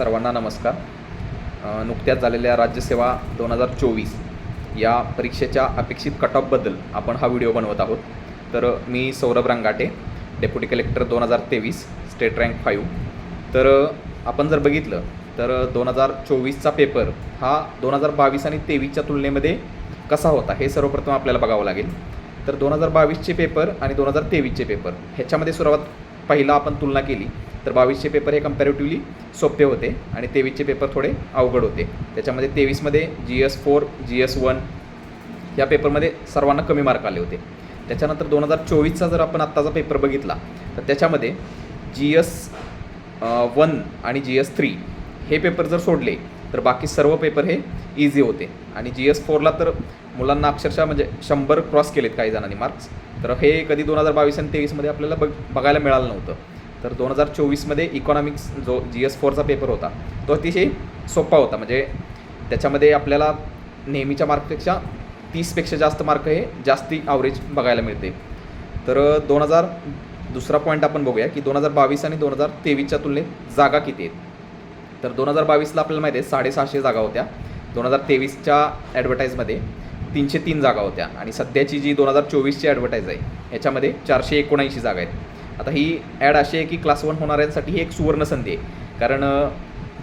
सर्वांना नमस्कार. नुकत्याच झालेल्या राज्यसेवा दोन हजार चोवीस या परीक्षेच्या अपेक्षित कट ऑफबद्दल आपण हा व्हिडिओ बनवत आहोत. तर मी सौरभ रंगाटे डेप्युटी कलेक्टर दोन हजार तेवीस स्टेट रँक फाईव्ह तर आपण जर बघितलं तर दोन हजार चोवीसचा पेपर हा दोन हजार बावीस आणि तेवीसच्या तुलनेमध्ये कसा होता हे सर्वप्रथम आपल्याला बघावं लागेल. तर दोन हजार बावीसचे पेपर आणि दोन हजार तेवीसचे पेपर ह्याच्यामध्ये सुरुवात पहिला आपण तुलना केली. तर बावीसचे पेपर हे कम्पॅरेटिव्हली सोपे होते आणि तेवीसचे पेपर थोडे अवघड होते. त्याच्यामध्ये तेवीसमध्ये G S four G S one या पेपरमध्ये सर्वांना कमी मार्क आले होते. त्याच्यानंतर दोन हजार चोवीसचा जर आपण आत्ताचा पेपर बघितला तर त्याच्यामध्ये जी एस वन आणि जी एस थ्री हे पेपर जर सोडले तर बाकी सर्व पेपर हे इझी होते. आणि जी एस फोरला तर मुलांना अक्षरशः म्हणजे शंभर क्रॉस केलेत काही जणांनी मार्क्स तर हे कधी दोन हजार बावीस आणि तेवीसमध्ये आपल्याला बघ बघायला मिळालं नव्हतं. तर दोन हजार चोवीसमध्ये इकॉनॉमिक्स जो जी एस फोरचा पेपर होता तो अतिशय सोपा होता. म्हणजे त्याच्यामध्ये आपल्याला नेहमीच्या मार्कपेक्षा तीसपेक्षा जास्त मार्क हे जास्ती ॲव्हरेज बघायला मिळते. तर दोन हजार दुसरा पॉईंट आपण बघूया की दोन हजार बावीस आणि दोन हजार तेवीसच्या तुलनेत जागा किती आहेत? तर दोन हजार बावीसला आपल्याला माहिती आहे साडेसहाशे जागा होत्या. दोन हजार तेवीसच्या ॲडव्हर्टाईजमध्ये तीनशे तीन जागा होत्या. आणि सध्याची जी दोन हजार चोवीसची ॲडव्हर्टाईज आहे याच्यामध्ये चारशे एकोणऐंशी जागा आहेत. आता ही ॲड अशी आहे की क्लास वन होणाऱ्यांसाठी ही एक सुवर्ण संधी आहे. कारण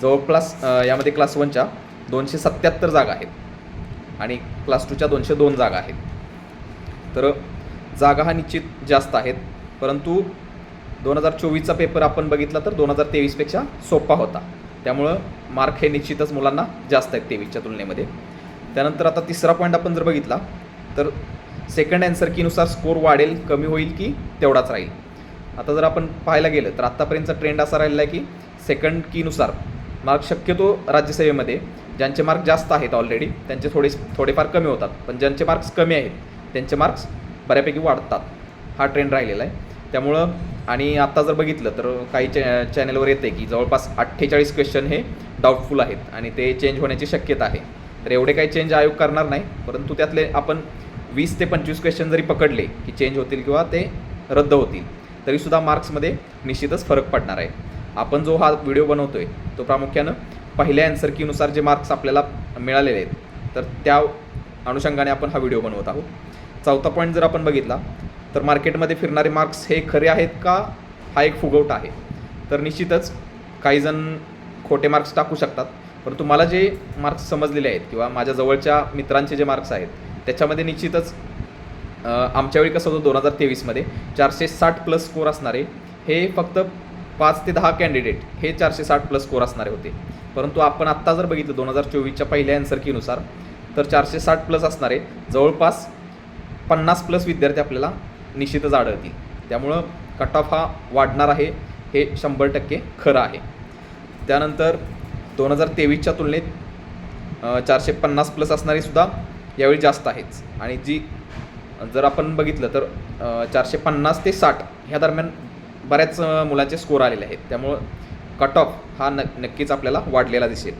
जवळपास यामध्ये क्लास वनच्या दोनशे सत्याहत्तर जागा आहेत आणि क्लास टूच्या दोनशे दोन जागा आहेत. तर जागा हा निश्चित जास्त आहेत. परंतु दोन हजार चोवीसचा पेपर आपण बघितला तर दोन हजार तेवीसपेक्षा सोपा होता. त्यामुळं मार्क हे निश्चितच मुलांना जास्त आहेत तेवीसच्या तुलनेमध्ये. त्यानंतर आता तिसरा पॉईंट आपण जर बघितला तर सेकंड अँसर कीनुसार स्कोर वाढेल कमी होईल की तेवढाच राहील. आता जर आपण पाहायला गेलं तर आत्तापर्यंतचा ट्रेंड असा राहिलेला आहे की सेकंड कीनुसार मार्क शक्यतो राज्यसेवेमध्ये ज्यांचे मार्क जास्त आहेत ऑलरेडी त्यांचे थोडे थोडेफार कमी होतात. पण ज्यांचे मार्क्स कमी आहेत त्यांचे मार्क्स बऱ्यापैकी वाढतात. हा ट्रेंड राहिलेला आहे. त्यामुळं आणि आत्ता जर बघितलं तर काही चॅ चॅनलवर येते की जवळपास अठ्ठेचाळीस क्वेश्चन हे डाऊटफुल आहेत आणि ते चेंज होण्याची शक्यता आहे. तर एवढे काही चेंज आयोग करणार नाही परंतु त्यातले आपण वीस ते पंचवीस क्वेश्चन जरी पकडले की चेंज होतील किंवा ते रद्द होतील. तरीसुद्धा मार्क्समध्ये निश्चितच फरक पडणार आहे. आपण जो हा व्हिडिओ बनवतो आहे तो प्रामुख्यानं पहिल्या अँसर कीनुसार जे मार्क्स आपल्याला मिळालेले आहेत तर त्या अनुषंगाने आपण हा व्हिडिओ बनवत आहोत. चौथा पॉईंट जर आपण बघितला तर मार्केटमध्ये फिरणारे मार्क्स हे खरे आहेत का? हा एक फुगवटा आहे. तर निश्चितच काहीजण खोटे मार्क्स टाकू शकतात परंतु मला जे मार्क्स समजलेले आहेत किंवा माझ्या जवळच्या मित्रांचे जे मार्क्स आहेत त्याच्यामध्ये निश्चितच आमच्यावेळी आमच्या वेळी कसं होतं दोन हजार तेवीसमध्ये चारशे साठ प्लस स्कोर असणारे हे फक्त पाच ते दहा कॅन्डिडेट हे चारशे साठ प्लस स्कोर असणारे होते. परंतु आपण आत्ता जर बघितलं दोन हजार चोवीसच्या पहिल्या अँसर तर चारशे साठ प्लस असणारे जवळपास पन्नास प्लस विद्यार्थी आपल्याला निश्चितच आढळतील. त्यामुळं कट ऑफ हा वाढणार आहे हे शंभर टक्के खरं आहे. त्यानंतर दोन हजार तेवीसच्या तुलनेत चारशे पन्नास प्लस असणारीसुद्धा यावेळी जास्त आहेच आणि जी जर आपण बघितलं तर चारशे पन्नास ते साठ ह्या दरम्यान बऱ्याच मुलांचे स्कोर आलेले आहेत. त्यामुळं कट ऑफ हा न नक्कीच आपल्याला वाढलेला दिसेल.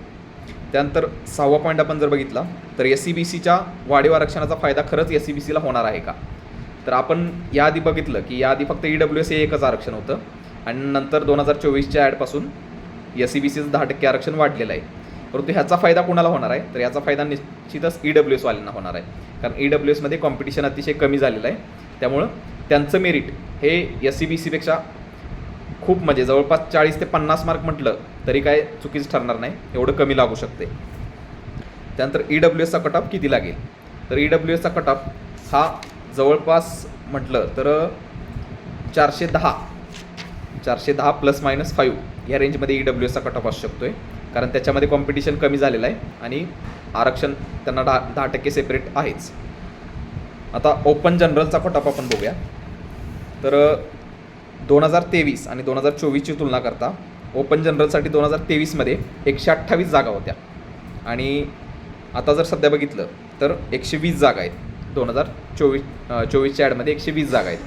त्यानंतर सहावा पॉईंट आपण जर बघितला तर एस सी बी सीच्या वाढीव आरक्षणाचा फायदा खरंच एस सी बी सीला होणार आहे का? तर आपण याआधी बघितलं की याआधी फक्त ई डब्ल्यू एस हे एकच आरक्षण होतं. आणि नंतर दोन हजार चोवीसच्या ॲडपासून एस सी बी सीचं दहा टक्के आरक्षण वाढलेलं आहे. परंतु ह्याचा फायदा कोणाला होणार आहे? तर याचा फायदा निश्चितच ई डब्ल्यू एसवाल्यांना होणार आहे. कारण ई डब्ल्यू एसमध्ये कॉम्पिटिशन अतिशय कमी झालेलं आहे. त्यामुळं त्यांचं मेरिट हे एस सी बी सीपेक्षा खूप म्हणजे जवळपास चाळीस ते पन्नास मार्क म्हटलं तरी काय चुकीचं ठरणार नाही. एवढं कमी लागू शकते. त्यानंतर ई डब्ल्यू एसचा कट ऑफ किती लागेल? तर ई डब्ल्यू एसचा कट ऑफ हा जवळपास म्हटलं तर चारशे दहा. चारशे दहा प्लस मायनस फाईव्ह या रेंजमध्ये ई डब्ल्यू एसचा कट ऑफ असू शकतो आहे कारण त्याच्यामध्ये कॉम्पिटिशन कमी झालेलं आहे आणि आरक्षण त्यांना दहा दहा टक्के सेपरेट आहेच. आता ओपन जनरलचा कट आपण बघूया. तर दोन हजार तेवीस आणि दोन हजार चोवीसची तुलना करता ओपन जनरलसाठी दोन हजार तेवीसमध्ये एकशे अठ्ठावीस जागा होत्या. आणि आता जर सध्या बघितलं तर एकशे वीस जागा आहेत. दोन हजार चोवीस चोवीसच्या ॲडमध्ये एकशे वीस जागा आहेत.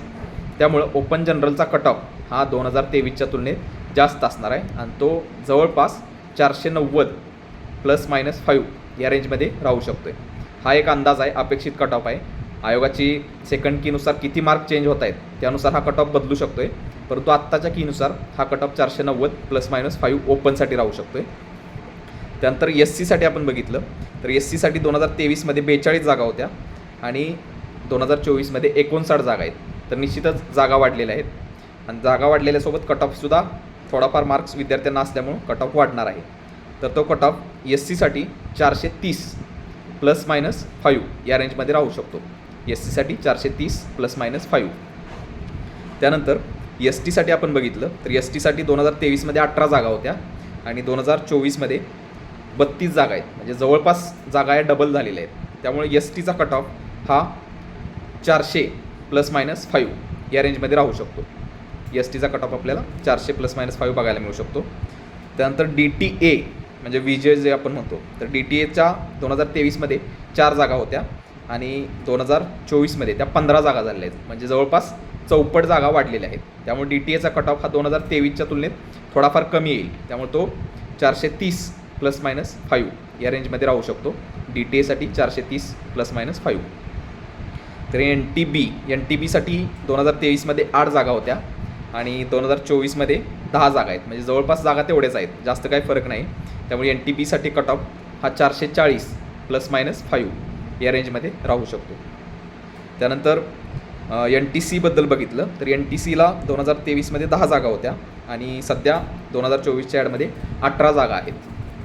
त्यामुळं ओपन जनरलचा कट ऑफ हा दोन हजार तेवीसच्या तुलनेत जास्त असणार आहे. आणि तो जवळपास चारशे नव्वद प्लस मायनस फाईव्ह या रेंजमध्ये राहू शकतो आहे हा एक अंदाज आहे अपेक्षित कट ऑफ आहे. आयोगाची सेकंड कीनुसार किती मार्क चेंज होत आहेत त्यानुसार हा कट ऑफ बदलू शकतो आहे परंतु आत्ताच्या कीनुसार हा कट ऑफ चारशे नव्वद प्लस मायनस फाईव्ह ओपनसाठी राहू शकतो आहे त्यानंतर एस सीसाठी आपण बघितलं तर एस सीसाठी दोन हजार तेवीसमध्ये बेचाळीस जागा होत्या आणि दोन हजार चोवीसमध्ये एकोणसाठ जागा आहेत. तर निश्चितच जागा वाढलेल्या आहेत. आणि जागा वाढलेल्यासोबत कट ऑफसुद्धा थोडाफार मार्क्स विद्यार्थ्यांना असल्यामुळं कट ऑफ वाढणार आहे. तर तो कट ऑफ एस सीसाठी चारशे तीस प्लस मायनस फाईव्ह या रेंजमध्ये राहू शकतो. एस सीसाठी चारशे तीस प्लस मायनस फाईव्ह त्यानंतर एस टीसाठी आपण बघितलं तर एस टीसाठी दोन हजार तेवीसमध्ये अठरा जागा होत्या आणि दोन हजार चोवीसमध्ये बत्तीस जागा आहेत. म्हणजे जवळपास जागा या डबल झालेल्या आहेत. त्यामुळे एस टीचा कट ऑफ हा चारशे प्लस मायनस फाईव्ह या रेंजमध्ये राहू शकतो. एस टीचा कट ऑफ आपल्याला चारशे प्लस मायनस फाईव्ह बघायला मिळू शकतो. त्यानंतर डी टी ए म्हणजे विजय जे आपण म्हणतो तर डी टी एच्या दोन हजार तेवीसमध्ये चार जागा होत्या आणि दोन हजार चोवीसमध्ये त्या पंधरा जागा झालेल्या आहेत. म्हणजे जवळपास चौपट जागा वाढलेल्या आहेत. त्यामुळे डी टी एचा कट ऑफ हा दोन हजार तेवीसच्या तुलनेत थोडाफार कमी येईल. त्यामुळे तो चारशे तीस प्लस मायनस फाईव्ह या रेंजमध्ये राहू शकतो. डी टी एसाठी चारशे तीस प्लस मायनस फाईव्ह तर N T B N T बीसाठी दोन हजार तेवीसमध्ये आठ जागा होत्या. आणि दोन हजार चोवीसमध्ये दहा जागा आहेत. म्हणजे जवळपास जागा तेवढ्याच आहेत. जास्त काही फरक नाही. त्यामुळे एन टी पीसाठी कट ऑफ हा चारशे चाळीस प्लस मायनस फाईव्ह या रेंजमध्ये राहू शकतो. त्यानंतर एन टी सीबद्दल बघितलं तर एन टी सीला दोन हजार तेवीसमध्ये दहा जागा होत्या आणि सध्या दोन हजार चोवीसच्या ॲडमध्ये अठरा जागा आहेत.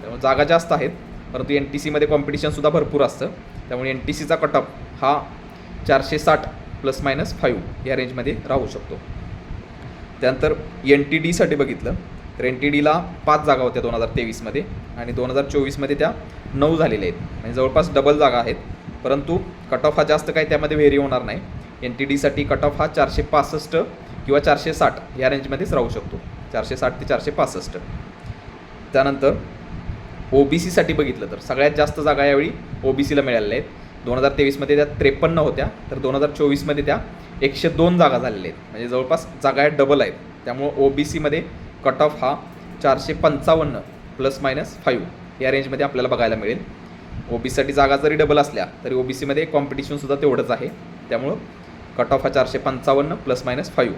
त्यामुळे जागा जास्त आहेत परंतु एन टी सीमध्ये कॉम्पिटिशनसुद्धा भरपूर असतं. त्यामुळे एन टी सीचा कट ऑफ हा चारशे साठ प्लस मायनस फाईव्ह या रेंजमध्ये राहू शकतो. त्यानंतर एन टी डीसाठी बघितलं तर एन टी डीला पाच जागा होत्या दोन हजार तेवीसमध्ये आणि दोन हजार चोवीसमध्ये त्या नऊ झालेल्या आहेत. म्हणजे जवळपास डबल जागा आहेत. परंतु कट ऑफ हा जास्त काही त्यामध्ये व्हेरी होणार नाही. एन टी डीसाठी कट ऑफ हा चारशे पासष्ट किंवा चारशे साठ या रेंजमध्येच राहू शकतो. चारशे साठ ते चारशे पासष्ट. त्यानंतर ओ बी सीसाठी बघितलं तर सगळ्यात जास्त जागा यावेळी ओ बी सीला मिळालेल्या आहेत. दोन हजार तेवीसमध्ये त्या त्रेपन्न होत्या तर दोन हजार चोवीसमध्ये त्या एकशे दोन जागा झालेल्या आहेत. म्हणजे जवळपास जागा आहेत डबल आहेत. त्यामुळं ओ बी सीमध्ये कट ऑफ हा चारशे पंचावन्न प्लस मायनस फाईव्ह या रेंजमध्ये आपल्याला बघायला मिळेल. ओ बी सीसाठी जागा जरी डबल असल्या तरी ओ बी सीमध्ये कॉम्पिटिशनसुद्धा तेवढंच आहे. त्यामुळं कट ऑफ हा चारशे पंचावन्न प्लस मायनस फाईव्ह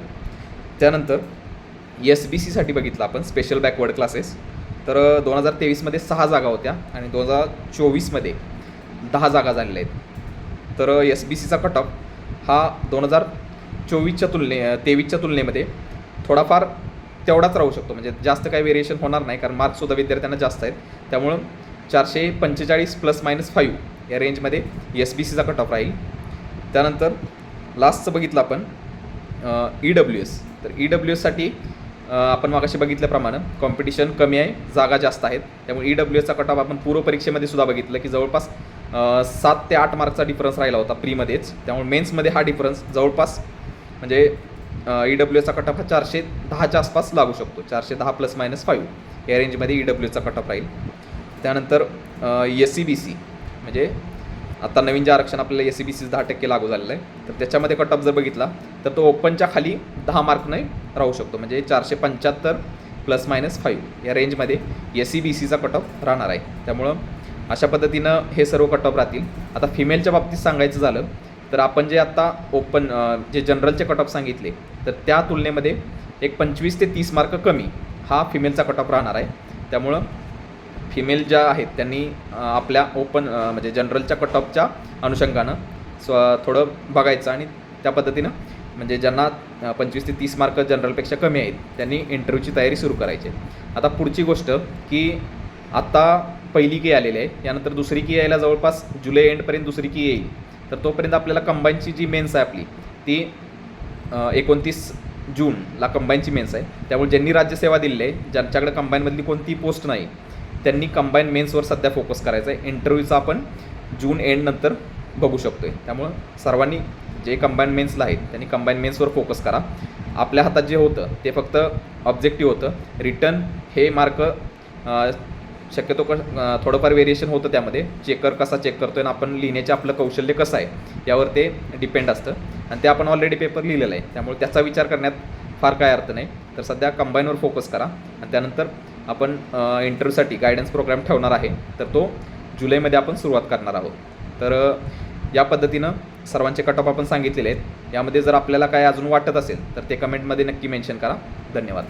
त्यानंतर एस बी सीसाठी बघितलं आपण स्पेशल बॅकवर्ड क्लासेस तर दोन हजार तेवीसमध्ये सहा जागा होत्या आणि दोन हजार चोवीसमध्ये दहा जागा झालेल्या आहेत. तर एस बी सीचा कट ऑफ हा दोन हजार चोवीसच्या तुलने तेवीसच्या तुलनेमध्ये थोडाफार तेवढाच राहू शकतो. म्हणजे जास्त काही वेरिएशन होणार नाही कारण मार्क्ससुद्धा विद्यार्थ्यांना जास्त आहेत. त्यामुळं चारशे पंचेचाळीस प्लस मायनस फाईव्ह या रेंजमध्ये एस बी सीचा कट ऑफ राहील. त्यानंतर लास्टचं बघितलं आपण ई डब्ल्यू एस तर ई डब्ल्यू एससाठी आपण मागाशी बघितल्याप्रमाणे कॉम्पिटिशन कमी आहे जागा जास्त आहेत. त्यामुळे ई डब्ल्यू एसचा कट ऑफ आपण पूर्व परीक्षेमध्ये सुद्धा बघितलं की जवळपास सात ते आठ मार्कचा डिफरन्स राहिला होता प्रीमध्येच त्यामुळे मेन्समध्ये हा डिफरन्स जवळपास म्हणजे ई डब्ल्यू एसचा कट ऑफ हा चारशे दहाच्या आसपास लागू शकतो. चारशे दहा प्लस मायनस फाईव्ह या रेंजमध्ये ई डब्ल्यू एसचा कट ऑफ राहील. त्यानंतर एस सी बी सी म्हणजे आता नवीन जे आरक्षण आपल्याला एस सी बी सी दहा टक्के लागू झालेलं आहे तर त्याच्यामध्ये कट ऑफ जर बघितला तर तो ओपनच्या खाली दहा मार्कने राहू शकतो. म्हणजे चारशे पंच्याहत्तर प्लस मायनस फाईव्ह या रेंजमध्ये एस सी बी सीचा कट ऑफ राहणार आहे. त्यामुळं अशा पद्धतीनं हे सर्व कट ऑफ राहतील आता फिमेलच्या बाबतीत सांगायचं झालं तर आपण जे आता ओपन जे जनरलचे कट ऑफ सांगितले तर त्या तुलनेमध्ये एक पंचवीस ते तीस मार्क कमी हा फिमेलचा कट ऑफ राहणार आहे त्यामुळं फिमेल ज्या आहेत त्यांनी आपल्या ओपन म्हणजे जनरलच्या कट ऑफच्या अनुषंगानं स्व थोडं बघायचं आणि त्या पद्धतीनं म्हणजे ज्यांना पंचवीस ते तीस मार्क जनरलपेक्षा कमी आहेत त्यांनी इंटरव्ह्यूची तयारी सुरू करायची आहे. आता पुढची गोष्ट की आत्ता पहिली की आलेली आहे. यानंतर दुसरी की यायला जवळपास जुलै एंडपर्यंत दुसरी की येईल. तर तोपर्यंत आपल्याला कंबाईनची जी मेन्स आहे आपली ती एकोणतीस जूनला कंबाईनची मेन्स आहे. त्यामुळे ज्यांनी राज्यसेवा दिलेली आहे ज्यांच्याकडे कंबाईनमधली कोणतीही पोस्ट नाही त्यांनी कंबाईन मेन्सवर सध्या फोकस करायचा आहे. इंटरव्ह्यूचा आपण जून एंडनंतर बघू शकतो आहे त्यामुळं सर्वांनी जे कंबाईन मेन्सला आहेत त्यांनी कंबाईन मेन्सवर फोकस करा. आपल्या हातात जे होतं ते फक्त ऑब्जेक्टिव्ह होतं. रिटर्न हे मार्क शक्यतो क थोडंफार व्हेरिएशन होतं त्यामध्ये. चेकर कसा चेक करतोय आणि आपण लिहिण्याचे आपलं कौशल्य कसं आहे यावर ते डिपेंड असतं. आणि ते आपण ऑलरेडी पेपर लिहिलेलं आहे. त्यामुळे त्याचा विचार करण्यात फार काय अर्थ नाही. तर सध्या कंबाईनवर फोकस करा. आणि त्यानंतर आपण इंटरव्ह्यूसाठी गायडन्स प्रोग्राम ठेवणार आहे. तर तो जुलैमध्ये आपण सुरुवात करणार आहोत. तर या पद्धतीनं सर्वांचे कट ऑफ आपण सांगितलेले आहेत. यामध्ये जर आपल्याला काय अजून वाटत असेल तर ते कमेंटमध्ये नक्की मेन्शन करा. धन्यवाद.